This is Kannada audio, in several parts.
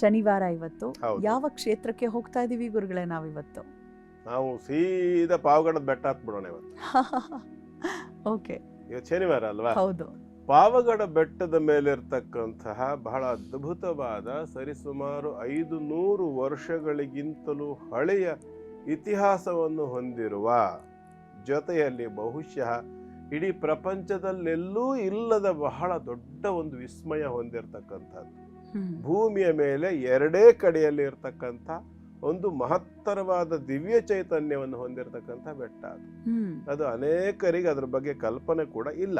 ಶನಿವಾರ ಇವತ್ತು ಹೌದು. ಯಾವ ಕ್ಷೇತ್ರಕ್ಕೆ ಹೋಗ್ತಾ ಇದೀವಿ ಗುರುಗಳೇ ನಾವಿವತ್ತು? ನಾವು ಸೀದಾ ಪಾವಗಡದ ಬೆಟ್ಟ ಹತ್ಬಿಡೋಣ ಇವತ್ತು. ಓಕೆ. ಇವತ್ತು ಶನಿವಾರ ಅಲ್ವಾ? ಹೌದು. ಪಾವಗಡ ಬೆಟ್ಟದ ಮೇಲೆ ಇರ್ತಕ್ಕಂತಹ ಬಹಳ ಅದ್ಭುತವಾದ ಸರಿಸುಮಾರು ಐದು ನೂರು ವರ್ಷಗಳಿಗಿಂತಲೂ ಹಳೆಯ ಇತಿಹಾಸವನ್ನು ಹೊಂದಿರುವ ಜೊತೆಯಲ್ಲಿ ಬಹುಶಃ ಇಡೀ ಪ್ರಪಂಚದಲ್ಲೆಲ್ಲೂ ಇಲ್ಲದ ಬಹಳ ದೊಡ್ಡ ಒಂದು ವಿಸ್ಮಯ ಹೊಂದಿರತಕ್ಕಂಥದ್ದು. ಭೂಮಿಯ ಮೇಲೆ ಎರಡೇ ಕಡೆಯಲ್ಲಿ ಇರತಕ್ಕಂಥ ಒಂದು ಮಹತ್ತರವಾದ ದಿವ್ಯ ಚೈತನ್ಯವನ್ನು ಹೊಂದಿರತಕ್ಕಂಥ ಬೆಟ್ಟ ಅದು. ಅದು ಅನೇಕರಿಗೆ ಅದ್ರ ಬಗ್ಗೆ ಕಲ್ಪನೆ ಕೂಡ ಇಲ್ಲ.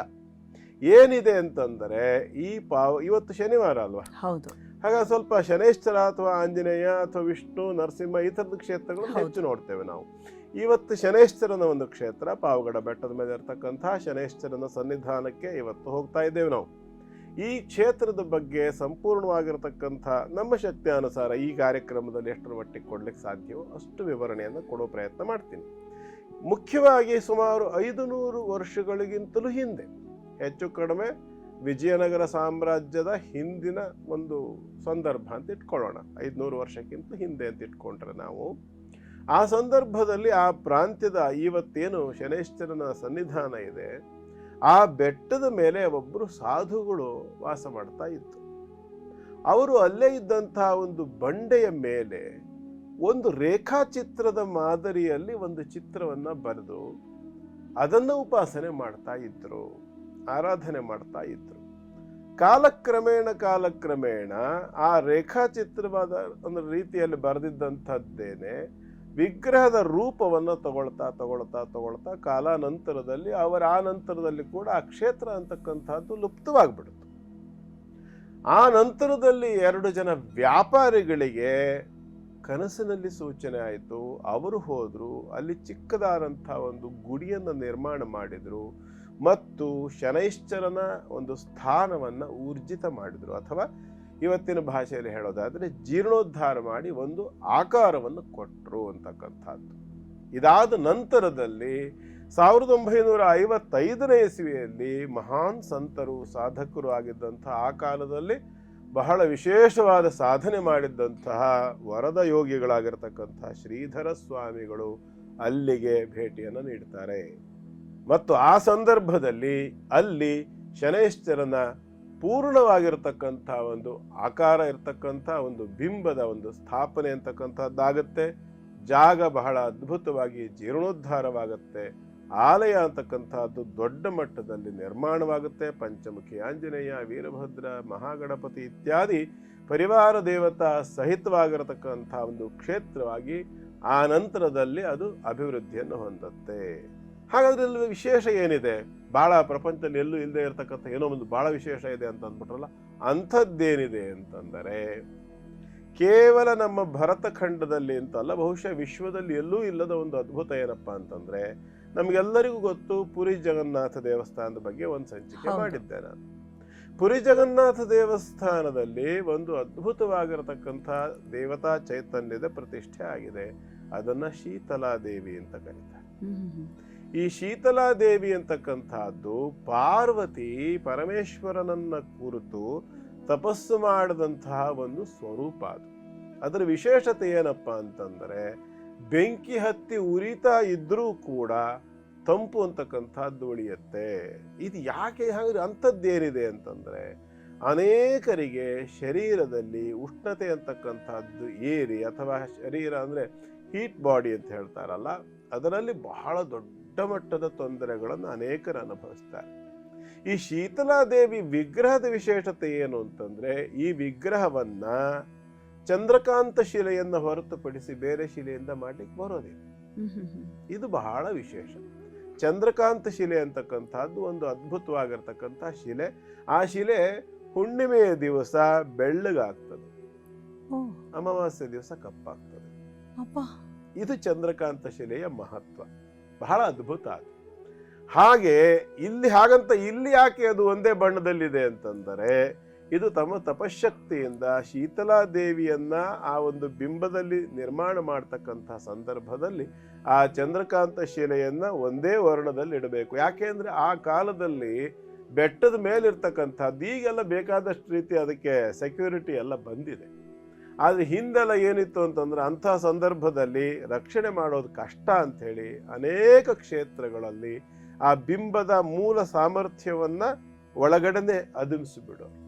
ಏನಿದೆ ಅಂತಂದರೆ ಈ ಪಾವ ಇವತ್ತು ಶನಿವಾರ ಅಲ್ವಾ? ಹೌದು. ಹಾಗಾಗಿ ಸ್ವಲ್ಪ ಶನೇಶ್ವರ ಅಥವಾ ಆಂಜನೇಯ ಅಥವಾ ವಿಷ್ಣು ನರಸಿಂಹ ಈ ಥರದ ಕ್ಷೇತ್ರಗಳು. ಹೆಚ್ಚು ನೋಡ್ತೇವೆ ನಾವು. ಇವತ್ತು ಶನೇಶ್ವರನ ಒಂದು ಕ್ಷೇತ್ರ ಪಾವಗಡ ಬೆಟ್ಟದ ಮೇಲೆ ಇರತಕ್ಕಂತಹ ಶನೇಶ್ವರನ ಸನ್ನಿಧಾನಕ್ಕೆ ಇವತ್ತು ಹೋಗ್ತಾ ಇದ್ದೇವೆ ನಾವು. ಈ ಕ್ಷೇತ್ರದ ಬಗ್ಗೆ ಸಂಪೂರ್ಣವಾಗಿರತಕ್ಕಂಥ ನಮ್ಮ ಶಕ್ತಿ ಅನುಸಾರ ಈ ಕಾರ್ಯಕ್ರಮದಲ್ಲಿ ಎಷ್ಟರ ಮಟ್ಟಿಗೆ ಕೊಡ್ಲಿಕ್ಕೆ ಸಾಧ್ಯವೋ ಅಷ್ಟು ವಿವರಣೆಯನ್ನು ಕೊಡೋ ಪ್ರಯತ್ನ ಮಾಡ್ತೀನಿ. ಮುಖ್ಯವಾಗಿ ಸುಮಾರು ಐದು ನೂರು ವರ್ಷಗಳಿಗಿಂತಲೂ ಹಿಂದೆ, ಹೆಚ್ಚು ಕಡಿಮೆ ವಿಜಯನಗರ ಸಾಮ್ರಾಜ್ಯದ ಹಿಂದಿನ ಒಂದು ಸಂದರ್ಭ ಅಂತ ಇಟ್ಕೊಳ್ಳೋಣ. ಐದುನೂರು ವರ್ಷಕ್ಕಿಂತ ಹಿಂದೆ ಅಂತ ಇಟ್ಕೊಂಡ್ರೆ ನಾವು. ಆ ಸಂದರ್ಭದಲ್ಲಿ ಆ ಪ್ರಾಂತ್ಯದ ಇವತ್ತೇನು ಶನೇಶ್ವರನ ಸನ್ನಿಧಾನ ಇದೆ ಆ ಬೆಟ್ಟದ ಮೇಲೆ ಒಬ್ಬರು ಸಾಧುಗಳು ವಾಸ ಮಾಡ್ತಾ ಇತ್ತು ಅವರು ಅಲ್ಲೇ ಇದ್ದಂತಹ ಒಂದು ಬಂಡೆಯ ಮೇಲೆ ಒಂದು ರೇಖಾಚಿತ್ರದ ಮಾದರಿಯಲ್ಲಿ ಒಂದು ಚಿತ್ರವನ್ನ ಬರೆದು ಅದನ್ನು ಉಪಾಸನೆ ಮಾಡ್ತಾ ಇದ್ರು, ಆರಾಧನೆ ಮಾಡ್ತಾ ಇದ್ರು. ಕಾಲಕ್ರಮೇಣ ಕಾಲಕ್ರಮೇಣ ಆ ರೇಖಾಚಿತ್ರವಾದ ಒಂದು ರೀತಿಯಲ್ಲಿ ಬರೆದಿದ್ದಂಥದ್ದೇನೆ ವಿಗ್ರಹದ ರೂಪವನ್ನು ತಗೊಳ್ತಾ ತಗೊಳ್ತಾ ತಗೊಳ್ತಾ ಕಾಲಾನಂತರದಲ್ಲಿ ಅವರ ಆ ನಂತರದಲ್ಲಿ ಕೂಡ ಆ ಕ್ಷೇತ್ರ ಅಂತಕ್ಕಂಥದ್ದು ಲುಪ್ತವಾಗ್ಬಿಡ್ತು ಆ ನಂತರದಲ್ಲಿ ಎರಡು ಜನ ವ್ಯಾಪಾರಿಗಳಿಗೆ ಕನಸಿನಲ್ಲಿ ಸೂಚನೆ ಆಯಿತು. ಅವರು ಹೋದರು, ಅಲ್ಲಿ ಚಿಕ್ಕದಾದಂಥ ಒಂದು ಗುಡಿಯನ್ನು ನಿರ್ಮಾಣ ಮಾಡಿದರು ಮತ್ತು ಶನೈಶ್ಚರನ ಒಂದು ಸ್ಥಾನವನ್ನು ಊರ್ಜಿತ ಮಾಡಿದರು. ಅಥವಾ ಇವತ್ತಿನ ಭಾಷೆಯಲ್ಲಿ ಹೇಳೋದಾದರೆ ಜೀರ್ಣೋದ್ಧಾರ ಮಾಡಿ ಒಂದು ಆಕಾರವನ್ನು ಕೊಟ್ಟರು ಅಂತಕ್ಕಂಥದ್ದು. ಇದಾದ ನಂತರದಲ್ಲಿ ಸಾವಿರದ ಒಂಬೈನೂರ ಐವತ್ತೈದನೇ ಇಸ್ವಿಯಲ್ಲಿ ಮಹಾನ್ ಸಂತರು, ಸಾಧಕರು ಆಗಿದ್ದಂಥ ಆ ಕಾಲದಲ್ಲಿ ಬಹಳ ವಿಶೇಷವಾದ ಸಾಧನೆ ಮಾಡಿದ್ದಂತಹ ವರದ ಯೋಗಿಗಳಾಗಿರ್ತಕ್ಕಂತಹ ಶ್ರೀಧರ ಸ್ವಾಮಿಗಳು ಅಲ್ಲಿಗೆ ಭೇಟಿಯನ್ನು ನೀಡ್ತಾರೆ. ಮತ್ತು ಆ ಸಂದರ್ಭದಲ್ಲಿ ಅಲ್ಲಿ ಶನೈಶ್ಚರನ ಪೂರ್ಣವಾಗಿರತಕ್ಕಂಥ ಒಂದು ಆಕಾರ, ಇರತಕ್ಕಂಥ ಒಂದು ಬಿಂಬದ ಒಂದು ಸ್ಥಾಪನೆ ಅಂತಕ್ಕಂಥದ್ದಾಗತ್ತೆ. ಜಾಗ ಬಹಳ ಅದ್ಭುತವಾಗಿ ಜೀರ್ಣೋದ್ಧಾರವಾಗುತ್ತೆ. ಆಲಯ ಅಂತಕ್ಕಂಥದ್ದು ದೊಡ್ಡ ಮಟ್ಟದಲ್ಲಿ ನಿರ್ಮಾಣವಾಗುತ್ತೆ. ಪಂಚಮುಖಿ ಆಂಜನೇಯ, ವೀರಭದ್ರ, ಮಹಾಗಣಪತಿ ಇತ್ಯಾದಿ ಪರಿವಾರ ದೇವತಾ ಸಹಿತವಾಗಿರತಕ್ಕಂಥ ಒಂದು ಕ್ಷೇತ್ರವಾಗಿ ಆ ನಂತರದಲ್ಲಿ ಅದು ಅಭಿವೃದ್ಧಿಯನ್ನು ಹೊಂದುತ್ತೆ. ಹಾಗಾದ್ರೆ ವಿಶೇಷ ಏನಿದೆ? ಬಹಳ ಪ್ರಪಂಚದಲ್ಲಿ ಎಲ್ಲೂ ಇಲ್ಲದೆ ಇರತಕ್ಕಂಥ ಏನೋ ಒಂದು ಬಹಳ ವಿಶೇಷ ಇದೆ ಅಂತ ಅಂದ್ಬಿಟ್ರಲ್ಲ ಅಂಥದ್ದೇನಿದೆ ಅಂತಂದರೆ ಕೇವಲ ನಮ್ಮ ಭರತಖಂಡದಲ್ಲಿ ಅಂತಲ್ಲ ಬಹುಶಃ ವಿಶ್ವದಲ್ಲಿ ಎಲ್ಲೂ ಇಲ್ಲದ ಒಂದು ಅದ್ಭುತ ಏನಪ್ಪಾ ಅಂತಂದ್ರೆ ನಮಗೆಲ್ಲರಿಗೂ ಗೊತ್ತು ಪುರಿ ಜಗನ್ನಾಥ ದೇವಸ್ಥಾನದ ಬಗ್ಗೆ ಒಂದು ಸಂಚಿಕೆ. ಮಾಡಿದ್ದೆ ನಾನು ಪುರಿ ಜಗನ್ನಾಥ ದೇವಸ್ಥಾನದಲ್ಲಿ ಒಂದು ಅದ್ಭುತವಾಗಿರತಕ್ಕಂಥ ದೇವತಾ ಚೈತನ್ಯದ ಪ್ರತಿಷ್ಠೆ ಆಗಿದೆ ಅದನ್ನ ಶೀತಲಾ ದೇವಿ ಅಂತ ಕರೀತಾರೆ. ಈ ಶೀತಲಾದೇವಿ ಅಂತಕ್ಕಂಥದ್ದು ಪಾರ್ವತಿ ಪರಮೇಶ್ವರನನ್ನ ಕುರಿತು ತಪಸ್ಸು ಮಾಡಿದಂತಹ ಒಂದು ಸ್ವರೂಪ ಅದು. ಅದರ ವಿಶೇಷತೆ ಏನಪ್ಪ ಅಂತಂದರೆ, ಬೆಂಕಿ ಹತ್ತಿ ಉರಿತಾ ಇದ್ರೂ ಕೂಡ ತಂಪು ಅಂತಕ್ಕಂಥದ್ದು ಉಳಿಯುತ್ತೆ. ಇದು ಯಾಕೆ ಹಾಗೆ ಅಂಥದ್ದೇನಿದೆ ಅಂತಂದರೆ, ಅನೇಕರಿಗೆ ಶರೀರದಲ್ಲಿ ಉಷ್ಣತೆ ಅಂತಕ್ಕಂಥದ್ದು ಏರಿ, ಅಥವಾ ಶರೀರ ಅಂದರೆ ಹೀಟ್ ಬಾಡಿ ಅಂತ ಹೇಳ್ತಾರಲ್ಲ, ಅದರಲ್ಲಿ ಬಹಳ ದೊಡ್ಡ ಮಟ್ಟದ ತೊಂದರೆಗಳನ್ನು ಅನೇಕರು ಅನುಭವಿಸ್ತಾರೆ. ಈ ಶೀತಲಾದೇವಿ ವಿಗ್ರಹದ ವಿಶೇಷತೆ ಏನು ಅಂತಂದ್ರೆ ಈ ವಿಗ್ರಹವನ್ನ ಚಂದ್ರಕಾಂತ ಶಿಲೆಯನ್ನು ಹೊರತುಪಡಿಸಿ ಬೇರೆ ಶಿಲೆಯಿಂದ ಮಾಡ್ಲಿಕ್ಕೆ ಬರೋದಿಲ್ಲ. ಇದು ಬಹಳ ವಿಶೇಷ. ಚಂದ್ರಕಾಂತ ಶಿಲೆ ಅಂತಕ್ಕಂಥದ್ದು ಒಂದು ಅದ್ಭುತವಾಗಿರ್ತಕ್ಕಂಥ ಶಿಲೆ. ಆ ಶಿಲೆ ಹುಣ್ಣಿಮೆಯ ದಿವಸ ಬೆಳ್ಳಗಾಗ್ತದೆ. ಅಮಾವಾಸ್ಯ ದಿವಸ ಕಪ್ಪಾಗ್ತದೆ. ಅಪ್ಪ ಇದು ಚಂದ್ರಕಾಂತ ಶಿಲೆಯ ಮಹತ್ವ. ಬಹಳ ಅದ್ಭುತ ಅದು. ಹಾಗೆ ಇಲ್ಲಿ ಹಾಗಂತ ಇಲ್ಲಿ ಯಾಕೆ ಅದು ಒಂದೇ ಬಣ್ಣದಲ್ಲಿದೆ ಅಂತಂದರೆ, ಇದು ತಮ್ಮ ತಪಶಕ್ತಿಯಿಂದ ಶೀತಲಾದೇವಿಯನ್ನ ಆ ಒಂದು ಬಿಂಬದಲ್ಲಿ ನಿರ್ಮಾಣ ಮಾಡ್ತಕ್ಕಂತಹ ಸಂದರ್ಭದಲ್ಲಿ ಆ ಚಂದ್ರಕಾಂತ ಶಿಲೆಯನ್ನ ಒಂದೇ ವರ್ಣದಲ್ಲಿ ಇಡಬೇಕು. ಯಾಕೆಂದ್ರೆ ಆ ಕಾಲದಲ್ಲಿ ಬೆಟ್ಟದ ಮೇಲಿರ್ತಕ್ಕಂಥದ್ದು ಈಗೆಲ್ಲ ಬೇಕಾದಷ್ಟು ರೀತಿ ಅದಕ್ಕೆ ಸೆಕ್ಯೂರಿಟಿ ಎಲ್ಲ ಬಂದಿದೆ. ಆದ್ರೆ ಹಿಂದೆಲ್ಲ ಏನಿತ್ತು ಅಂತಂದ್ರೆ ಅಂಥ ಸಂದರ್ಭದಲ್ಲಿ ರಕ್ಷಣೆ ಮಾಡೋದು ಕಷ್ಟ ಅಂಥೇಳಿ ಅನೇಕ ಕ್ಷೇತ್ರಗಳಲ್ಲಿ ಆ ಬಿಂಬದ ಮೂಲ ಸಾಮರ್ಥ್ಯವನ್ನ ಒಳಗಡೆನೆ ಅದುಮಿಸಿಬಿಡು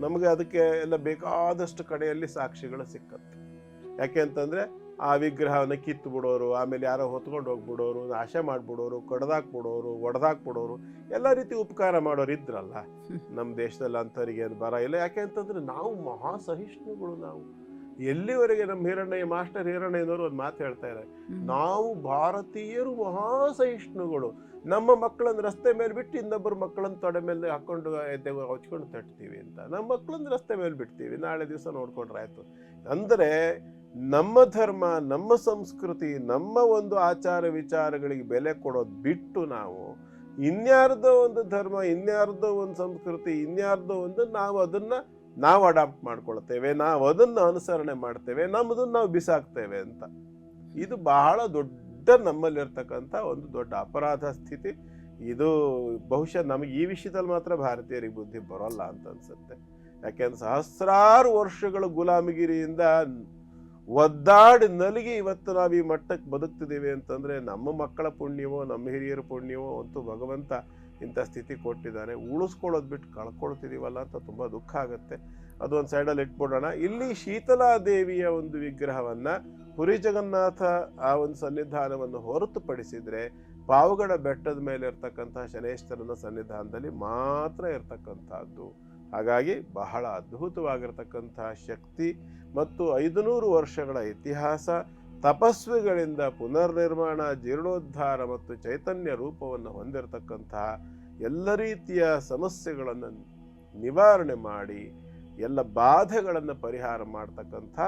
ನಮಗೆ ಅದಕ್ಕೆ ಎಲ್ಲ ಬೇಕಾದಷ್ಟು ಕಡೆಯಲ್ಲಿ ಸಾಕ್ಷಿಗಳು ಸಿಕ್ಕತ್ತೆ ಯಾಕೆ ಅಂತಂದ್ರೆ ಆ ವಿಗ್ರಹವನ್ನ ಕಿತ್ತು ಬಿಡೋರು ಆಮೇಲೆ ಯಾರೋ ಹೊತ್ಕೊಂಡು ಹೋಗ್ಬಿಡೋರು ನಾಶ ಮಾಡ್ಬಿಡೋರು ಕಡ್ದಾಕ್ಬಿಡೋರು ಒಡೆದಾಕ್ಬಿಡೋರು ಎಲ್ಲ ರೀತಿ ಉಪಕಾರ ಮಾಡೋರು ಇದ್ರಲ್ಲ. ನಮ್ಮ ದೇಶದಲ್ಲಿ ಅಂಥವ್ರಿಗೆ ಏನು ಬರ ಇಲ್ಲ. ಯಾಕೆ ಅಂತಂದ್ರೆ ನಾವು ಮಹಾ ಸಹಿಷ್ಣುಗಳು ನಾವು. ಎಲ್ಲಿವರೆಗೆ ನಮ್ಮ ಹಿರಣ್ಣಯ್ಯ ಮಾಸ್ಟರ್ ಹಿರಣ್ಣಯ್ಯನವರು ಒಂದು ಮಾತು ಹೇಳ್ತಾ ಇದ್ದಾರೆ? ನಾವು ಭಾರತೀಯರು ಮಹಾಸಹಿಷ್ಣುಗಳು. ನಮ್ಮ ಮಕ್ಕಳನ್ನು ರಸ್ತೆ ಮೇಲೆ ಬಿಟ್ಟು ಇನ್ನೊಬ್ಬರು ಮಕ್ಕಳನ್ನು ತೊಡೆ ಮೇಲೆ ಹಾಕೊಂಡು ಎದ್ದೆ ಹಚ್ಕೊಂಡು ತಟ್ತೀವಿ ಅಂತ. ನಮ್ಮ ಮಕ್ಕಳನ್ನು ರಸ್ತೆ ಮೇಲೆ ಬಿಡ್ತೀವಿ. ನಾಳೆ ದಿವಸ ನೋಡ್ಕೊಂಡ್ರೆ ಆಯಿತು. ಅಂದರೆ ನಮ್ಮ ಧರ್ಮ ನಮ್ಮ ಸಂಸ್ಕೃತಿ ನಮ್ಮ ಒಂದು ಆಚಾರ ವಿಚಾರಗಳಿಗೆ ಬೆಲೆ ಕೊಡೋದು ಬಿಟ್ಟು ನಾವು ಇನ್ಯಾರ್ದೋ ಒಂದು ಧರ್ಮ ಇನ್ಯಾರ್ದೋ ಒಂದು ಸಂಸ್ಕೃತಿ ಇನ್ಯಾರ್ದೋ ಒಂದು ನಾವು ಅದನ್ನ ನಾವು ಅಡಾಪ್ಟ್ ಮಾಡ್ಕೊಳ್ತೇವೆ, ನಾವು ಅದನ್ನು ಅನುಸರಣೆ ಮಾಡ್ತೇವೆ, ನಮ್ಮದನ್ನು ನಾವು ಬಿಸಾಕ್ತೇವೆ ಅಂತ. ಇದು ಬಹಳ ದೊಡ್ಡ ನಮ್ಮಲ್ಲಿರ್ತಕ್ಕಂಥ ಒಂದು ದೊಡ್ಡ ಅಪರಾಧ ಸ್ಥಿತಿ. ಇದು ಬಹುಶಃ ನಮಗೆ ಈ ವಿಷಯದಲ್ಲಿ ಮಾತ್ರ ಭಾರತೀಯರಿಗೆ ಬುದ್ಧಿ ಬರೋಲ್ಲ ಅಂತ ಅನ್ಸುತ್ತೆ. ಯಾಕೆಂದ್ರೆ ಸಹಸ್ರಾರು ವರ್ಷಗಳ ಗುಲಾಮಗಿರಿಯಿಂದ ಒದ್ದಾಡಿ ನಲಿಗೆ ಇವತ್ತು ನಾವು ಈ ಮಟ್ಟಕ್ಕೆ ಬದುಕ್ತಿದ್ದೀವಿ ಅಂತಂದ್ರೆ ನಮ್ಮ ಮಕ್ಕಳ ಪುಣ್ಯವೋ, ನಮ್ಮ ಹಿರಿಯರ ಪುಣ್ಯವೋ ಅಂತೂ ಭಗವಂತ ಇಂಥ ಸ್ಥಿತಿ ಕೊಟ್ಟಿದ್ದಾರೆ. ಉಳಿಸ್ಕೊಳ್ಳೋದು ಬಿಟ್ಟು ಕಳ್ಕೊಳ್ತಿದ್ದೀವಲ್ಲ ಅಂತ ತುಂಬ ದುಃಖ ಆಗುತ್ತೆ. ಅದು ಒಂದು ಸೈಡಲ್ಲಿ ಇಟ್ಬಿಡೋಣ. ಇಲ್ಲಿ ಶೀತಲಾ ದೇವಿಯ ಒಂದು ವಿಗ್ರಹವನ್ನು ಪುರಿ ಜಗನ್ನಾಥ ಆ ಒಂದು ಸನ್ನಿಧಾನವನ್ನು ಹೊರತುಪಡಿಸಿದರೆ ಪಾವಗಡ ಬೆಟ್ಟದ ಮೇಲೆ ಇರ್ತಕ್ಕಂತಹ ಶನೇಶ್ವರನ ಸನ್ನಿಧಾನದಲ್ಲಿ ಮಾತ್ರ ಇರತಕ್ಕಂಥದ್ದು. ಹಾಗಾಗಿ ಬಹಳ ಅದ್ಭುತವಾಗಿರ್ತಕ್ಕಂತಹ ಶಕ್ತಿ ಮತ್ತು ಐದುನೂರು ವರ್ಷಗಳ ಇತಿಹಾಸ ತಪಸ್ವಿಗಳಿಂದ ಪುನರ್ನಿರ್ಮಾಣ, ಜೀರ್ಣೋದ್ಧಾರ ಮತ್ತು ಚೈತನ್ಯ ರೂಪವನ್ನು ಹೊಂದಿರತಕ್ಕಂತಹ ಎಲ್ಲ ರೀತಿಯ ಸಮಸ್ಯೆಗಳನ್ನು ನಿವಾರಣೆ ಮಾಡಿ, ಎಲ್ಲ ಬಾಧೆಗಳನ್ನು ಪರಿಹಾರ ಮಾಡ್ತಕ್ಕಂಥ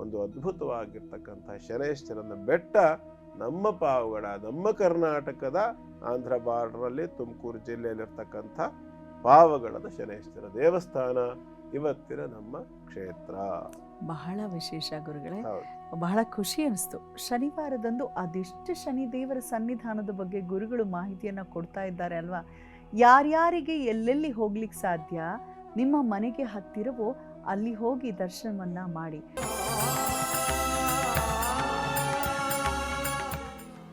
ಒಂದು ಅದ್ಭುತವಾಗಿರ್ತಕ್ಕಂಥ ಶನೇಶ್ವರನ ಬೆಟ್ಟ ನಮ್ಮ ಪಾವಗಡ, ನಮ್ಮ ಕರ್ನಾಟಕದ ಆಂಧ್ರ ಬಾರ್ಡ್ರಲ್ಲಿ ತುಮಕೂರು ಜಿಲ್ಲೆಯಲ್ಲಿರ್ತಕ್ಕಂಥ ಪಾವಗಳದ ಶನೇಶ್ವರ ದೇವಸ್ಥಾನ, ಇವತ್ತಿನ ನಮ್ಮ ಕ್ಷೇತ್ರ. ಬಹಳ ವಿಶೇಷ ಗುರುಗಳೇ. ಬಹಳ ಖುಷಿ ಅನಿಸ್ತು. ಶನಿವಾರದಂದು ಅದೆಷ್ಟು ಶನಿ ದೇವರ ಸನ್ನಿಧಾನದ ಬಗ್ಗೆ ಗುರುಗಳು ಮಾಹಿತಿಯನ್ನ ಕೊಡ್ತಾ ಇದ್ದಾರೆ ಅಲ್ವಾ? ಯಾರ್ಯಾರಿಗೆ ಎಲ್ಲೆಲ್ಲಿ ಹೋಗ್ಲಿಕ್ಕೆ ಸಾಧ್ಯ? ನಿಮ್ಮ ಮನೆಗೆ ಹತ್ತಿರವೋ ಅಲ್ಲಿ ಹೋಗಿ ದರ್ಶನವನ್ನ ಮಾಡಿ.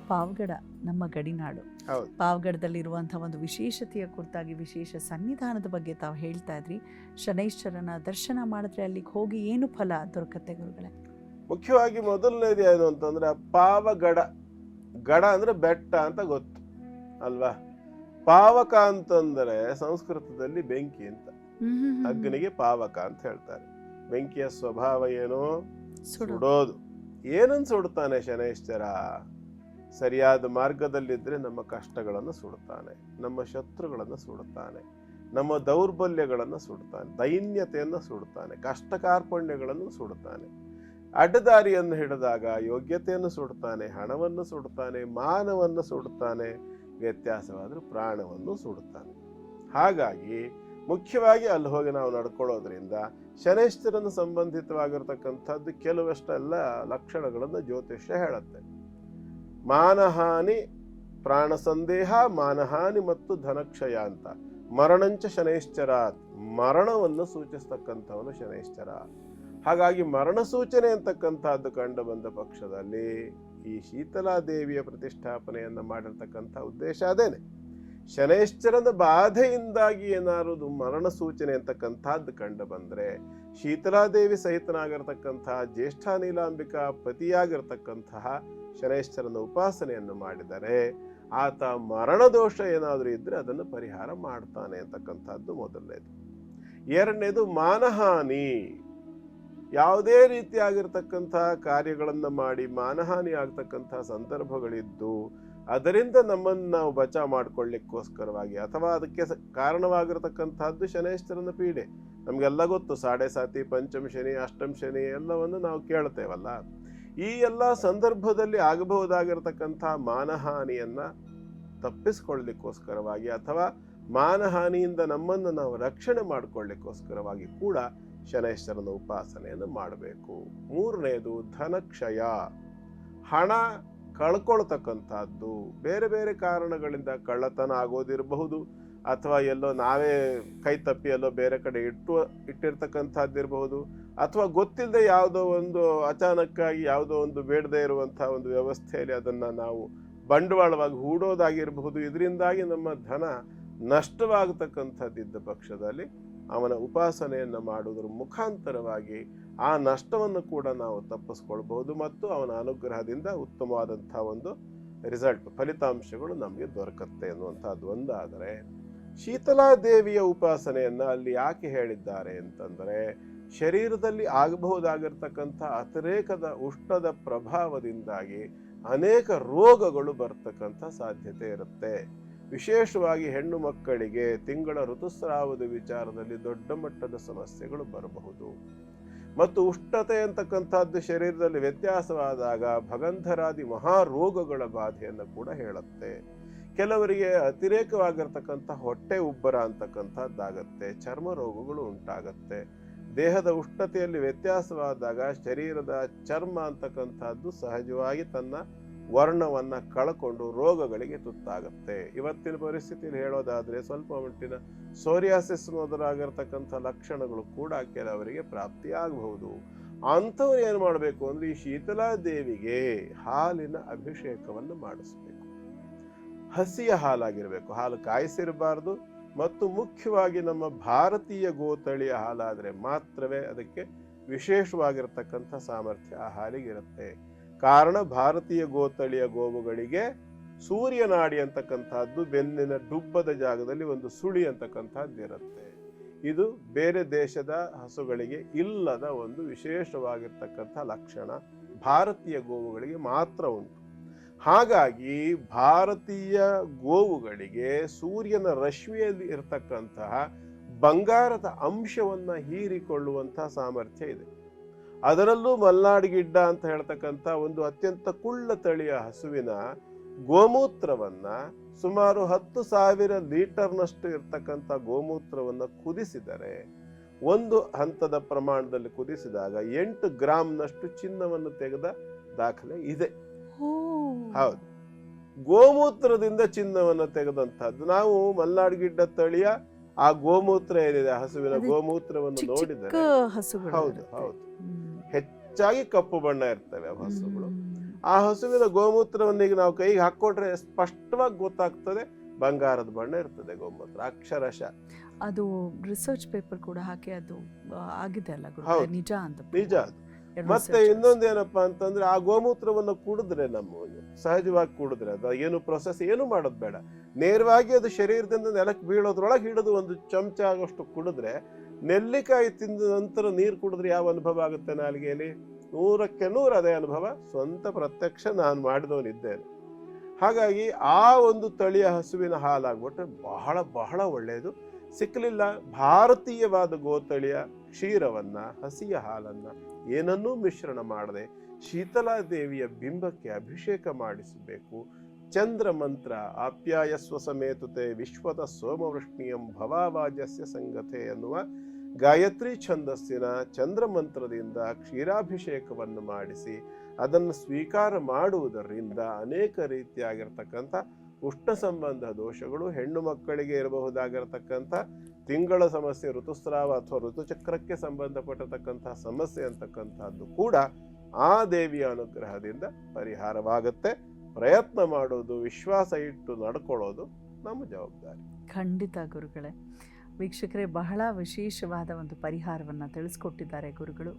ಪಾವಗಡ ನಮ್ಮ ಗಡಿನಾಡು. ಹೌದು. ಪಾವಗಡದಲ್ಲಿರುವಂತಹ ಒಂದು ವಿಶೇಷತೆಯ ಕುರಿತಾಗಿ ವಿಶೇಷ ಸನ್ನಿಧಾನದ ಬಗ್ಗೆ ತಾವು ಹೇಳ್ತಾ ಇದ್ರಿ. ಶನೈಶ್ವರನ ದರ್ಶನ ಮಾಡಿದ್ರೆ ಅಲ್ಲಿಗೆ ಹೋಗಿ ಏನು ಫಲ ದೊರಕತ್ತೆ ಗುರುಗಳೇ? ಮುಖ್ಯವಾಗಿ ಮೊದಲನೇದು ಏನು ಅಂತಂದ್ರೆ ಪಾವಗಡ ಗಡ ಅಂದ್ರೆ ಬೆಟ್ಟ ಅಂತ ಗೊತ್ತು ಅಲ್ವಾ? ಪಾವಕ ಅಂತಂದ್ರೆ ಸಂಸ್ಕೃತದಲ್ಲಿ ಬೆಂಕಿ ಅಂತ. ಅಗ್ನಿಗೆ ಪಾವಕ ಅಂತ ಹೇಳ್ತಾರೆ. ಬೆಂಕಿಯ ಸ್ವಭಾವ ಏನು? ಸುಡೋದು. ಏನನ್ ಸುಡ್ತಾನೆ ಶನೇಶ್ವರ? ಸರಿಯಾದ ಮಾರ್ಗದಲ್ಲಿದ್ದರೆ ನಮ್ಮ ಕಷ್ಟಗಳನ್ನು ಸುಡುತ್ತಾನೆ, ನಮ್ಮ ಶತ್ರುಗಳನ್ನು ಸುಡುತ್ತಾನೆ, ನಮ್ಮ ದೌರ್ಬಲ್ಯಗಳನ್ನು ಸುಡುತ್ತಾನೆ, ದೈನ್ಯತೆಯನ್ನು ಸುಡುತ್ತಾನೆ, ಕಷ್ಟ ಕಾರ್ಪಣ್ಯಗಳನ್ನು ಸುಡುತ್ತಾನೆ. ಅಡ್ಡದಾರಿಯನ್ನು ಹಿಡಿದಾಗ ಯೋಗ್ಯತೆಯನ್ನು ಸುಡುತ್ತಾನೆ, ಹಣವನ್ನು ಸುಡುತ್ತಾನೆ, ಮಾನವನ್ನು ಸುಡುತ್ತಾನೆ, ವ್ಯತ್ಯಾಸವಾದರೂ ಪ್ರಾಣವನ್ನು ಸುಡುತ್ತಾನೆ. ಹಾಗಾಗಿ ಮುಖ್ಯವಾಗಿ ಅಲ್ಲಿ ಹೋಗಿ ನಾವು ನಡ್ಕೊಳ್ಳೋದ್ರಿಂದ ಶನೇಶ್ವರನ ಸಂಬಂಧಿತವಾಗಿರ್ತಕ್ಕಂಥದ್ದು ಕೆಲವಷ್ಟೆಲ್ಲ ಲಕ್ಷಣಗಳನ್ನು ಜ್ಯೋತಿಷ್ಯ ಹೇಳುತ್ತೆ. ಮಾನಹಾನಿ ಪ್ರಾಣ ಸಂದೇಹ ಮಾನಹಾನಿ ಮತ್ತು ಧನಕ್ಷಯ ಅಂತ. ಮರಣಂಚ ಶನೈಶ್ಚರ ಮರಣವನ್ನು ಸೂಚಿಸ್ತಕ್ಕಂಥವನು ಶನೈಶ್ಚರ ಹಾಗಾಗಿ ಮರಣ ಸೂಚನೆ ಅಂತಕ್ಕಂಥದ್ದು ಕಂಡು ಬಂದ ಪಕ್ಷದಲ್ಲಿ ಈ ಶೀತಲಾ ದೇವಿಯ ಪ್ರತಿಷ್ಠಾಪನೆಯನ್ನ ಮಾಡಿರ್ತಕ್ಕಂಥ ಉದ್ದೇಶ ಅದೇನೆ. ಶನೈಶ್ಚರನ ಬಾಧೆಯಿಂದಾಗಿ ಏನಾದ್ರು ಮರಣ ಸೂಚನೆ ಅಂತಕ್ಕಂಥದ್ದು ಕಂಡು ಬಂದರೆ, ಶೀತಲಾದೇವಿ ಸಹಿತನಾಗಿರ್ತಕ್ಕಂತಹ ಜ್ಯೇಷ್ಠ ನೀಲಾಂಬಿಕಾ ಪತಿಯಾಗಿರ್ತಕ್ಕಂತಹ ಶನೈಶ್ಚರನ ಉಪಾಸನೆಯನ್ನು ಮಾಡಿದರೆ, ಆತ ಮರಣ ದೋಷ ಏನಾದರೂ ಇದ್ದರೆ ಅದನ್ನು ಪರಿಹಾರ ಮಾಡ್ತಾನೆ ಅಂತಕ್ಕಂಥದ್ದು ಮೊದಲನೇದು. ಎರಡನೇದು ಮಾನಹಾನಿ. ಯಾವುದೇ ರೀತಿಯಾಗಿರ್ತಕ್ಕಂತಹ ಕಾರ್ಯಗಳನ್ನು ಮಾಡಿ ಮಾನಹಾನಿ ಆಗ್ತಕ್ಕಂತಹ ಸಂದರ್ಭಗಳಿದ್ದು ಅದರಿಂದ ನಮ್ಮನ್ನು ನಾವು ಬಚಾವ್ ಮಾಡ್ಕೊಳ್ಳಿಕ್ಕೋಸ್ಕರವಾಗಿ ಅಥವಾ ಅದಕ್ಕೆ ಕಾರಣವಾಗಿರತಕ್ಕಂತಹದ್ದು ಶನೇಶ್ವರನ ಪೀಡೆ. ನಮಗೆಲ್ಲ ಗೊತ್ತು, ಸಾಡೆ ಸಾತಿ, ಪಂಚಮ ಶನಿ ಅಷ್ಟಮ ಶನಿ ಎಲ್ಲವನ್ನು ನಾವು ಕೇಳ್ತೇವಲ್ಲ. ಈ ಎಲ್ಲ ಸಂದರ್ಭದಲ್ಲಿ ಆಗಬಹುದಾಗಿರತಕ್ಕಂಥ ಮಾನಹಾನಿಯನ್ನು ತಪ್ಪಿಸ್ಕೊಳ್ಳಿಕ್ಕೋಸ್ಕರವಾಗಿ ಅಥವಾ ಮಾನಹಾನಿಯಿಂದ ನಮ್ಮನ್ನು ನಾವು ರಕ್ಷಣೆ ಮಾಡಿಕೊಳ್ಳಿಕ್ಕೋಸ್ಕರವಾಗಿ ಕೂಡ ಶನೇಶ್ವರನ ಉಪಾಸನೆಯನ್ನು ಮಾಡಬೇಕು. ಮೂರನೆಯದು ಧನಕ್ಷಯ. ಹಣ ಕಳ್ಕೊಳ್ತಕ್ಕಂಥದ್ದು ಬೇರೆ ಬೇರೆ ಕಾರಣಗಳಿಂದ ಕಳ್ಳತನ ಆಗೋದಿರಬಹುದು ಅಥವಾ ಎಲ್ಲೋ ನಾವೇ ಕೈ ತಪ್ಪಿ ಎಲ್ಲೋ ಬೇರೆ ಕಡೆ ಇಟ್ಟು ಇಟ್ಟಿರ್ತಕ್ಕಂಥದ್ದಿರಬಹುದು ಅಥವಾ ಗೊತ್ತಿಲ್ಲದೆ ಯಾವುದೋ ಒಂದು ಅಚಾನಕ್ಕಾಗಿ ಯಾವುದೋ ಒಂದು ಬೇಡದೇ ಇರುವಂಥ ಒಂದು ವ್ಯವಸ್ಥೆಯಲ್ಲಿ ಅದನ್ನು ನಾವು ಬಂಡವಾಳವಾಗಿ ಹೂಡೋದಾಗಿರಬಹುದು. ಇದರಿಂದಾಗಿ ನಮ್ಮ ಧನ ನಷ್ಟವಾಗತಕ್ಕಂಥದ್ದಿದ್ದ ಪಕ್ಷದಲ್ಲಿ ಅವನ ಉಪಾಸನೆಯನ್ನು ಮಾಡುವುದರ ಮುಖಾಂತರವಾಗಿ ಆ ನಷ್ಟವನ್ನು ಕೂಡ ನಾವು ತಪ್ಪಿಸ್ಕೊಳ್ಬಹುದು ಮತ್ತು ಅವನ ಅನುಗ್ರಹದಿಂದ ಉತ್ತಮವಾದಂಥ ಒಂದು ರಿಸಲ್ಟ್, ಫಲಿತಾಂಶಗಳು ನಮಗೆ ದೊರಕತ್ತೆ ಅನ್ನುವಂಥದ್ದು ಒಂದಾದರೆ, ಶೀತಲಾದೇವಿಯ ಉಪಾಸನೆಯನ್ನ ಅಲ್ಲಿ ಯಾಕೆ ಹೇಳಿದ್ದಾರೆ ಅಂತಂದರೆ, ಶರೀರದಲ್ಲಿ ಆಗಬಹುದಾಗಿರ್ತಕ್ಕಂಥ ಅತಿರೇಕದ ಉಷ್ಣದ ಪ್ರಭಾವದಿಂದಾಗಿ ಅನೇಕ ರೋಗಗಳು ಬರ್ತಕ್ಕಂಥ ಸಾಧ್ಯತೆ ಇರುತ್ತೆ. ವಿಶೇಷವಾಗಿ ಹೆಣ್ಣು ಮಕ್ಕಳಿಗೆ ತಿಂಗಳ ಋತುಸ್ರಾವದ ವಿಚಾರದಲ್ಲಿ ದೊಡ್ಡ ಮಟ್ಟದ ಸಮಸ್ಯೆಗಳು ಬರಬಹುದು. ಮತ್ತು ಉಷ್ಣತೆ ಅಂತಕ್ಕಂಥದ್ದು ಶರೀರದಲ್ಲಿ ವ್ಯತ್ಯಾಸವಾದಾಗ ಭಗಂಧರಾದಿ ಮಹಾರೋಗಗಳ ಬಾಧೆಯನ್ನು ಕೂಡ ಹೇಳುತ್ತೆ. ಕೆಲವರಿಗೆ ಅತಿರೇಕವಾಗಿರ್ತಕ್ಕಂಥ ಹೊಟ್ಟೆ ಉಬ್ಬರ ಅಂತಕ್ಕಂಥದ್ದಾಗತ್ತೆ, ಚರ್ಮ ರೋಗಗಳು ಉಂಟಾಗತ್ತೆ. ದೇಹದ ಉಷ್ಣತೆಯಲ್ಲಿ ವ್ಯತ್ಯಾಸವಾದಾಗ ಶರೀರದ ಚರ್ಮ ಅಂತಕ್ಕಂಥದ್ದು ಸಹಜವಾಗಿ ತನ್ನ ವರ್ಣವನ್ನ ಕಳ್ಕೊಂಡು ರೋಗಗಳಿಗೆ ತುತ್ತಾಗುತ್ತೆ. ಇವತ್ತಿನ ಪರಿಸ್ಥಿತಿಯಲ್ಲಿ ಹೇಳೋದಾದರೆ ಸ್ವಲ್ಪ ಮಟ್ಟಿನ ಸೋರಿಯಾಸಿಸ್ ಮೊದಲಾಗಿರ್ತಕ್ಕಂಥ ಲಕ್ಷಣಗಳು ಕೂಡ ಕೆಲವರಿಗೆ ಪ್ರಾಪ್ತಿಯಾಗಬಹುದು. ಅಂಥವ್ರು ಏನು ಮಾಡಬೇಕು ಅಂದ್ರೆ ಈ ಶೀತಲಾ ದೇವಿಗೆ ಹಾಲಿನ ಅಭಿಷೇಕವನ್ನು ಮಾಡಿಸ್ಬೇಕು. ಹಸಿಯ ಹಾಲಾಗಿರಬೇಕು. ಹಾಲು ಕಾಯಿಸಿರಬಾರ್ದು ಮತ್ತು ಮುಖ್ಯವಾಗಿ ನಮ್ಮ ಭಾರತೀಯ ಗೋತಳಿಯ ಹಾಲಾದ್ರೆ ಮಾತ್ರವೇ ಅದಕ್ಕೆ ವಿಶೇಷವಾಗಿರ್ತಕ್ಕಂಥ ಸಾಮರ್ಥ್ಯ ಆ ಹಾಲಿಗಿರುತ್ತೆ ಕಾರಣ ಭಾರತೀಯ ಗೋತಳಿಯ ಗೋವುಗಳಿಗೆ ಸೂರ್ಯನಾಡಿ ಅಂತಕ್ಕಂಥದ್ದು ಬೆನ್ನಿನ ಡುಬ್ಬದ ಜಾಗದಲ್ಲಿ ಒಂದು ಸುಳಿ ಅಂತಕ್ಕಂಥದ್ದು ಇರುತ್ತೆ. ಇದು ಬೇರೆ ದೇಶದ ಹಸುಗಳಿಗೆ ಇಲ್ಲದ ಒಂದು ವಿಶೇಷವಾಗಿರ್ತಕ್ಕಂಥ ಲಕ್ಷಣ. ಭಾರತೀಯ ಗೋವುಗಳಿಗೆ ಮಾತ್ರ ಉಂಟು. ಹಾಗಾಗಿ ಭಾರತೀಯ ಗೋವುಗಳಿಗೆ ಸೂರ್ಯನ ರಶ್ಮಿಯಲ್ಲಿ ಇರತಕ್ಕಂತಹ ಬಂಗಾರದ ಅಂಶವನ್ನ ಹೀರಿಕೊಳ್ಳುವಂತಹ ಸಾಮರ್ಥ್ಯ ಇದೆ. ಅದರಲ್ಲೂ ಮಲ್ನಾಡ್ ಗಿಡ್ಡ ಅಂತ ಹೇಳ್ತಕ್ಕಂಥ ಒಂದು ಅತ್ಯಂತ ಕುಳ್ಳ ತಳಿಯ ಹಸುವಿನ ಗೋಮೂತ್ರವನ್ನ ಸುಮಾರು ಹತ್ತು ಸಾವಿರ ಲೀಟರ್ನಷ್ಟು ಇರ್ತಕ್ಕಂಥ ಗೋಮೂತ್ರವನ್ನ ಕುದಿಸಿದರೆ ಒಂದು ಹಂತದ ಪ್ರಮಾಣದಲ್ಲಿ ಕುದಿಸಿದಾಗ ಎಂಟು ಗ್ರಾಮ್ನಷ್ಟು ಚಿನ್ನವನ್ನು ತೆಗೆದ ದಾಖಲೆ ಇದೆ. ಹೌದು. ಗೋಮೂತ್ರದಿಂದ ಚಿನ್ನವನ್ನು ತೆಗೆದಂತಹದ್ದು ನಾವು ಮಲ್ನಾಡ್ ಗಿಡ್ಡ ತಳಿಯ ಆ ಗೋಮೂತ್ರ ಏನಿದೆ ಹಸುವಿನ ಗೋಮೂತ್ರವನ್ನು ನೋಡಿದರೆ ಹೌದು, ಹೌದು. ಹೆಚ್ಚಾಗಿ ಕಪ್ಪು ಬಣ್ಣ ಇರ್ತವೆ ಆ ಹಸುಗಳು. ಆ ಹಸುವಿನ ಗೋಮೂತ್ರವನ್ನು ಈಗ ನಾವು ಕೈಗೆ ಹಾಕೊಂಡ್ರೆ ಸ್ಪಷ್ಟವಾಗಿ ಗೊತ್ತಾಗ್ತದೆ ಬಂಗಾರದ ಬಣ್ಣ ಇರ್ತದೆ ಗೋಮೂತ್ರ ಅಕ್ಷರಶ. ಅದು ರಿಸರ್ಚ್ ಪೇಪರ್ ಕೂಡ ಹಾಕಿ ಅದು ಆಗಿದೆ ಅಲ್ಲ. ನಿಜ ಅಂತ ನಿಜ ಅದು. ಮತ್ತೆ ಇನ್ನೊಂದೇನಪ್ಪ ಇನ್ನೊಂದೇನಪ್ಪಾ ಅಂತಂದ್ರೆ ಆ ಗೋಮೂತ್ರವನ್ನು ಕುಡಿದ್ರೆ ನಮ್ಮ ಸಹಜವಾಗಿ ಕುಡಿದ್ರೆ ಅದು ಏನು ಪ್ರೊಸೆಸ್ ಏನು ಮಾಡೋದು ಬೇಡ. ನೇರವಾಗಿ ಅದು ಶರೀರದಿಂದ ನೆಲಕ್ಕೆ ಬೀಳೋದ್ರೊಳಗೆ ಹಿಡಿದು ಒಂದು ಚಮಚ ಆಗೋಷ್ಟು ಕುಡಿದ್ರೆ ನೆಲ್ಲಿಕಾಯಿ ತಿಂದ ನಂತರ ನೀರು ಕುಡಿದ್ರೆ ಯಾವ ಅನುಭವ ಆಗುತ್ತೆ ನಾಲಿಗೆಯಲ್ಲಿ? ನೂರಕ್ಕೆ ನೂರು ಅದೇ ಅನುಭವ. ಸ್ವಂತ ಪ್ರತ್ಯಕ್ಷ ನಾನು ಮಾಡಿದವನಿದ್ದೇನೆ. ಹಾಗಾಗಿ ಆ ಒಂದು ತಳಿಯ ಹಸುವಿನ ಹಾಲಾಗ್ಬಿಟ್ರೆ ಬಹಳ ಬಹಳ ಒಳ್ಳೆಯದು. ಸಿಕ್ಕಲಿಲ್ಲ. ಭಾರತೀಯವಾದ ಗೋತಳಿಯ ಕ್ಷೀರವನ್ನು, ಹಸಿಯ ಹಾಲನ್ನು ಏನನ್ನೂ ಮಿಶ್ರಣ ಮಾಡದೆ ಶೀತಲಾ ದೇವಿಯ ಬಿಂಬಕ್ಕೆ ಅಭಿಷೇಕ ಮಾಡಿಸಬೇಕು. ಚಂದ್ರ ಮಂತ್ರ, ಆಪ್ಯಾಯಸ್ವ ಸಮೇತತೆ ವಿಶ್ವದ ಸೋಮವೃಷ್ಣಿಯಂ ಭವಾವಾಜಸ್ಯ ಸಂಗತೆ ಎನ್ನುವ ಗಾಯತ್ರಿ ಛಂದಸ್ಸಿನ ಚಂದ್ರಮಂತ್ರದಿಂದ ಕ್ಷೀರಾಭಿಷೇಕವನ್ನು ಮಾಡಿಸಿ ಅದನ್ನು ಸ್ವೀಕಾರ ಮಾಡುವುದರಿಂದ ಅನೇಕ ರೀತಿಯಾಗಿರ್ತಕ್ಕಂಥ ಉಷ್ಣ ಸಂಬಂಧ ದೋಷಗಳು ಹೆಣ್ಣು ಮಕ್ಕಳಿಗೆ ಇರಬಹುದಾಗಿರತಕ್ಕಂಥ ತಿಂಗಳ ಸಮಸ್ಯೆ, ಋತುಸ್ರಾವ ಅಥವಾ ಋತುಚಕ್ರಕ್ಕೆ ಸಂಬಂಧಪಟ್ಟಿರತಕ್ಕಂತಹ ಸಮಸ್ಯೆ ಅಂತಕ್ಕಂಥದ್ದು ಕೂಡ ಆ ದೇವಿಯ ಅನುಗ್ರಹದಿಂದ ಪರಿಹಾರವಾಗುತ್ತೆ. ಪ್ರಯತ್ನ ಮಾಡೋದು, ವಿಶ್ವಾಸ ಇಟ್ಟು ನಡ್ಕೊಳ್ಳೋದು ನಮ್ಮ ಜವಾಬ್ದಾರಿ. ಖಂಡಿತ ಗುರುಗಳೇ. ವೀಕ್ಷಕರೇ ಬಹಳ ವಿಶೇಷವಾದ ಒಂದು ಪರಿಹಾರವನ್ನು ತಿಳಿಸ್ಕೊಟ್ಟಿದ್ದಾರೆ ಗುರುಗಳು.